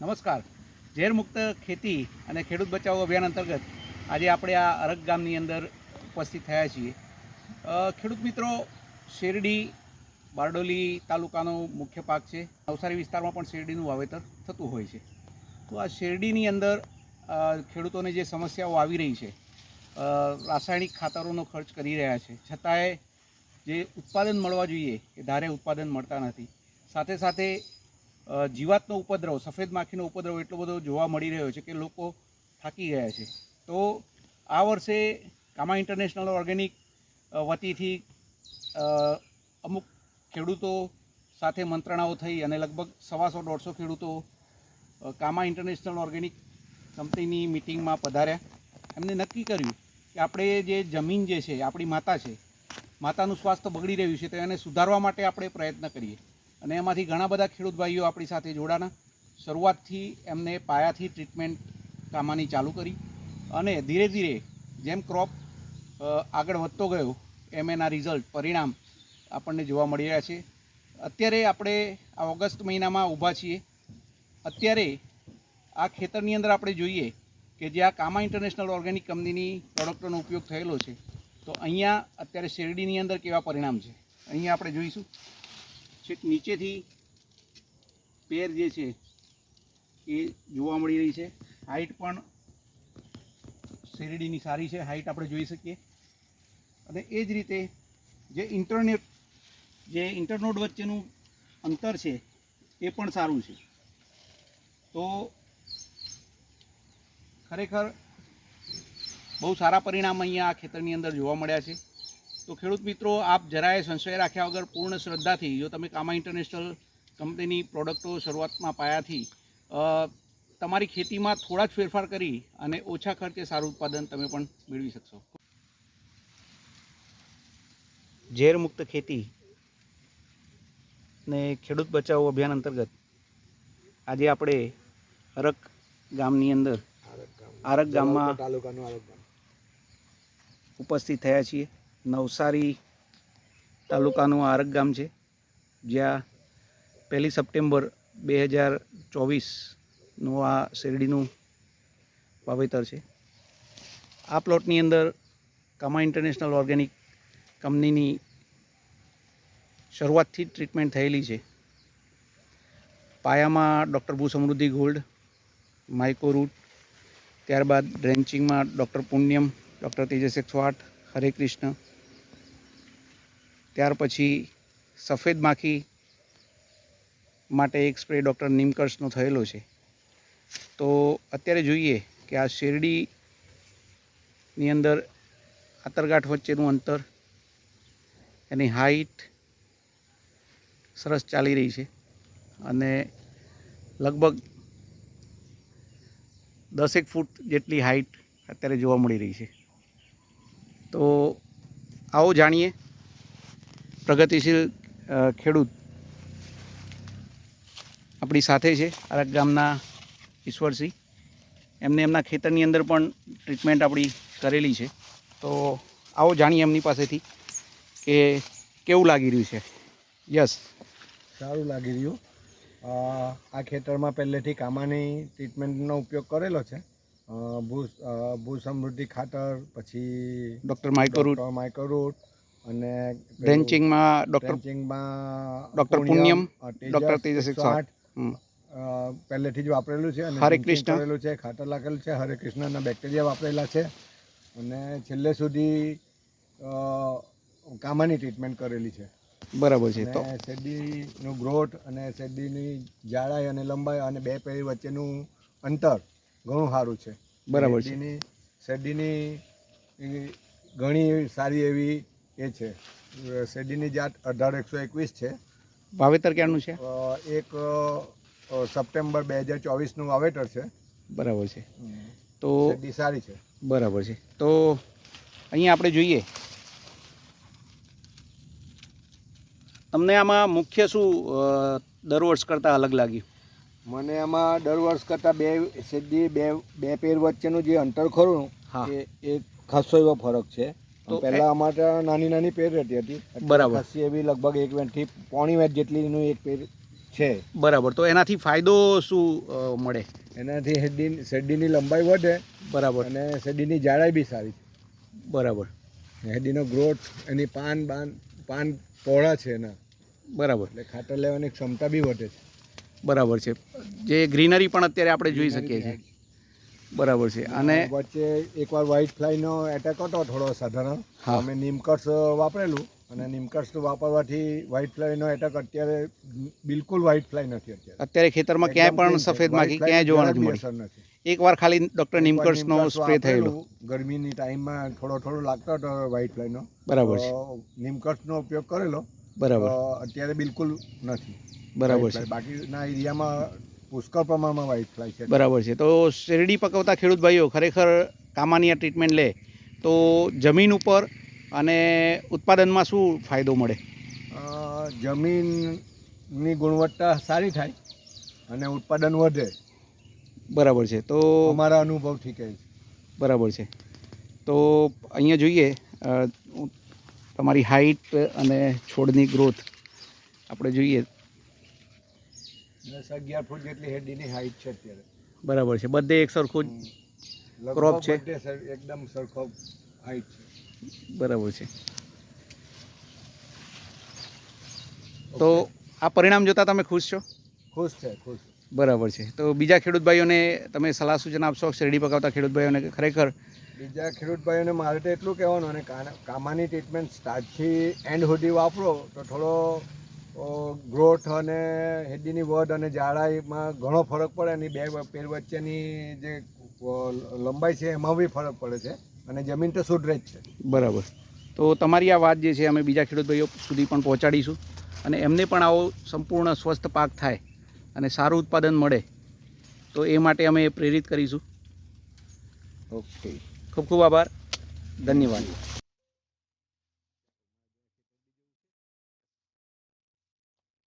નમસ્કાર. ઝેરમુક્ત ખેતી અને ખેડૂત બચાવો અભિયાન અંતર્ગત આજે આપણે આ અરગ ગામની અંદર ઉપસ્થિત થયા છીએ. ખેડૂત મિત્રો, શેરડી બારડોલી તાલુકાનો મુખ્ય પાક છે. નવસારી વિસ્તારમાં પણ શેરડીનું વાવેતર થતું હોય છે. તો આ શેરડીની અંદર ખેડૂતોને જે સમસ્યાઓ આવી રહી છે રાસાયણિક ખાતરોનો ખર્ચ કરી રહ્યા છે. છતાંય જે ઉત્પાદન મળવા જોઈએ, એ ધારે ઉત્પાદન મળતા નથી. સાથે સાથે જીવાતનો ઉપદ્રવ, સફેદ માખીનો ઉપદ્રવ એટલો બધો જોવા મળી રહ્યો છે કે લોકો થાકી ગયા છે. તો આ વર્ષે કામા ઇન્ટરનેશનલ ઓર્ગેનિક વતીથી અમુક ખેડૂતો સાથે મંત્રણાઓ થઈ અને લગભગ સવાસો દોઢસો ખેડૂતો કામા ઇન્ટરનેશનલ ઓર્ગેનિક કંપનીની મિટિંગમાં પધાર્યા. એમને નક્કી કર્યું કે આપણે જે જમીન જે છે, આપણી માતા છે, માતાનું સ્વાસ્થ્ય બગડી રહ્યું છે, તો એને સુધારવા માટે આપણે પ્રયત્ન કરીએ. અને એમાંથી ઘણા બધા ખેડૂત ભાઈઓ આપણી સાથે જોડાના શરૂઆતથી એમને પાયાથી ટ્રીટમેન્ટ કામાની ચાલુ કરી અને ધીરે ધીરે જેમ ક્રોપ આગળ વધતો ગયો એમ એના રિઝલ્ટ પરિણામ આપણને જોવા મળી રહ્યા છે. અત્યારે આપણે આ ઓગસ્ટ મહિનામાં ઊભા છીએ. અત્યારે આ ખેતરની અંદર આપણે જોઈએ કે જે આ કામા ઇન્ટરનેશનલ ઓર્ગેનિક કંપનીની પ્રોડક્ટોનો ઉપયોગ થયેલો છે. તો અહીંયા અત્યારે શેરડીની અંદર કેવા પરિણામ છે? અહીંયા આપણે જોઈશું. છેક નીચેથી પેર જે છે એ જોવા મળી રહી છે. હાઈટ પણ શેરડીની સારી છે. હાઈટ આપણે જોઈ શકીએ. અને એ જ રીતે જે ઇન્ટરનેટ જે ઇન્ટરનોડ વચ્ચેનું અંતર છે, એ પણ સારું છે. તો ખરેખર બહુ સારા પરિણામ અહીંયા આ ખેતરની અંદર જોવા મળ્યા છે. તો ખેડૂત મિત્રો આપ જરાય સંશય રાખ્યા વગર પૂર્ણ શ્રદ્ધાથી જો તમે કામા ઇન્ટરનેશનલ કંપનીની પ્રોડક્ટો શરૂઆતમાં પાયાથી અ, તમારી ખેતીમાં થોડા જ ફેરફાર કરી અને ઓછા ખર્ચે સારું ઉત્પાદન તમે પણ મેળવી શકશો. ઝેરમુક્ત ખેતી ને ખેડૂત બચાવો અભિયાન અંતર્ગત આજે આપણે અરક ગામની અંદર આરક ગામમાં તાલુકાનું આરક ગામ. ઉપસ્થિત થયા છીએ. નવસારી તાલુકાનું આરગ ગામ છે, જ્યાં પહેલી સપ્ટેમ્બર બે હજાર ચોવીસનું આ શેરડીનું વાવેતર છે. આ પ્લોટની અંદર કામા ઇન્ટરનેશનલ ઓર્ગેનિક કંપનીની શરૂઆતથી ટ્રીટમેન્ટ થયેલી છે. પાયામાં ડૉક્ટર ભૂ સમૃદ્ધિ ગોલ્ડ માઇકો રૂટ ત્યારબાદ ડ્રેન્ચિંગમાં ડૉક્ટર પુણ્યમ, ડૉક્ટર તેજસ એકસો આઠ, હરે કૃષ્ણ ત્યાર પછી સફેદ માખી માટે એક સ્પ્રે ડૉક્ટર નિમકર્ષનો થયેલો છે. તો અત્યારે જોઈએ કે આ શેરડીની અંદર આતરગાંઠ વચ્ચેનું અંતર એની હાઈટ સરસ ચાલી રહી છે અને લગભગ દસેક ફૂટ જેટલી હાઈટ અત્યારે જોવા મળી રહી છે. તો આવો જાણીએ પ્રગતિશીલ ખેડૂત આપણી સાથે છે આરક ગામના ઈશ્વરસિંહ. એમને એમના ખેતરની અંદર પણ ટ્રીટમેન્ટ આપણી કરેલી છે. તો આવો જાણીએ એમની પાસેથી કે કેવું લાગી રહ્યું છે. યસ. સારું લાગી રહ્યું. આ ખેતરમાં પહેલેથી કામાની ટ્રીટમેન્ટનો ઉપયોગ કરેલો છે. ભૂ ભૂ સમૃદ્ધિ ખાતર પછી ડૉક્ટર માઇકોરૂટ ડૉક્ટર માઇક્રોરૂટ અને ડ્રેન્ચિંગમાં ડૉક્ટર ડ્રેન્ચિંગમાં ડૉક્ટર પુણ્યમ, ડૉક્ટર તેજસ એકસો આઠ, પહેલેથી જ વાપરેલું છે અને હરે કૃષ્ણ. કરેલું છે ખાતર લાગેલું છે હરે કૃષ્ણના બેક્ટેરિયા વાપરેલા છે. અને છેલ્લે સુધી કામાની ટ્રીટમેન્ટ કરેલી છે. બરાબર છે તો અને શેરડીનો ગ્રોથ અને શેરડીની જાડાઈ અને લંબાઈ અને બે પેઢી વચ્ચેનું અંતર ઘણું સારું છે. બરાબર છે. શેરડીની ઘણી સારી એવી એ છે. શેરડીની જાત અઢાર એકસો એકવીસ છે. વાવેતર ક્યારનું છે? એક સપ્ટેમ્બર બે હજાર ચોવીસનું વાવેતર છે. બરાબર છે. તો શેરડી સારી છે. બરાબર છે. તો અહીંયા આપણે જોઈએ. તમને આમાં મુખ્ય શું દર વર્ષ કરતાં અલગ લાગ્યું? મને આમાં દર વર્ષ કરતાં બે શેરડી બે બે પેર વચ્ચેનું જે અંતર ખરું હા. એ એ ખાસો એવો ફરક છે. તો પહેલા અમારે નાની નાની પેર રહેતી હતી. બરાબર. ખસી એવી લગભગ એક વેટથી પોણી વેંટ જેટલીનું એક પેર છે. બરાબર. તો એનાથી ફાયદો શું મળે? એનાથી હેડી શેરડીની લંબાઈ વધે બરાબર. અને શેરડીની જાડાઈ બી સારી બરાબર. હેડીનો ગ્રોથ એની પાન બાન પાન પહોળા છે એના. બરાબર. એટલે ખાતર લેવાની ક્ષમતા બી વધે છે. બરાબર છે. જે ગ્રીનરી પણ અત્યારે આપણે જોઈ શકીએ છીએ. બરાબર છે. અને વચ્ચે એકવાર વ્હાઇટ ફ્લાયનો એટેક હતો થોડો સાધારણ. અમે નિમકર્સ વાપરેલું. અને નિમકર્સ વાપરવાથી વ્હાઇટ ફ્લાયનો એટેક અત્યારે બિલકુલ વ્હાઇટ ફ્લાય નથી અત્યારે. અત્યારે ખેતરમાં ક્યાંય પણ સફેદ માખી ક્યાંય જોવા નથી મળી. એકવાર ખાલી ડૉક્ટર નિમકર્સ સ્પ્રે થયેલો. ગરમીની ટાઈમમાં થોડો થોડો લાગતો હતો વ્હાઇટ ફ્લાયનો બરાબર છે. તો નિમકર્સનો ઉપયોગ કરેલો. બરાબર. અત્યારે બિલકુલ નથી. બરાબર છે. બાકીના એરિયામાં પુષ્કળ પ્રમાણમાં વ્હાઇટ ફ્લાય છે. બરાબર છે. તો શેરડી પકવતા ખેડૂત ભાઈઓ ખરેખર કામાની આ ટ્રીટમેન્ટ લે તો જમીન ઉપર અને ઉત્પાદનમાં શું ફાયદો મળે? જમીનની ગુણવત્તા સારી થાય અને ઉત્પાદન વધે. બરાબર છે. તો અમારા અનુભવથી કહે છે. બરાબર છે. તો અહીંયા જોઈએ તમારી હાઈટ અને છોડની ગ્રોથ આપણે જોઈએ દસ અગિયાર ફૂટ જેટલી હેડીની હાઈટ છે અત્યારે. બરાબર છે. બધે એક સરખું ક્રોપ છે. એકદમ સરખો હાઈટ છે. બરાબર છે. તો આ પરિણામ જોતાં તમે ખુશ છો? ખુશ છે ખુશ. બરાબર છે. તો બીજા ખેડૂત ભાઈઓને તમે સલાહ સૂચન આપશો? શેરડી પકાવતા ખેડૂત ભાઈઓને કે ખરેખર? બીજા ખેડૂત ભાઈઓને મારે તો એટલું કહેવાનું અને કામાની ટ્રીટમેન્ટ સ્ટાર્ટથી એન્ડ સુધી વાપરો તો થોડો ગ્રોથ અને હેડીની વધ અને જાડાઈમાં ઘણો ફરક પડે અને બે પેર વચ્ચેની જે લંબાઈ છે એમાં બી ફરક પડે છે અને જમીન તો સુધરે જ છે. બરાબર. તો તમારી આ વાત જે છે અમે બીજા ખેડૂત ભાઈઓ સુધી પણ પહોંચાડીશું અને એમને પણ આવો સંપૂર્ણ સ્વસ્થ પાક થાય અને સારું ઉત્પાદન મળે તો એ માટે અમે પ્રેરિત કરીશું. ઓકે. ખૂબ ખૂબ આભાર. ધન્યવાદ.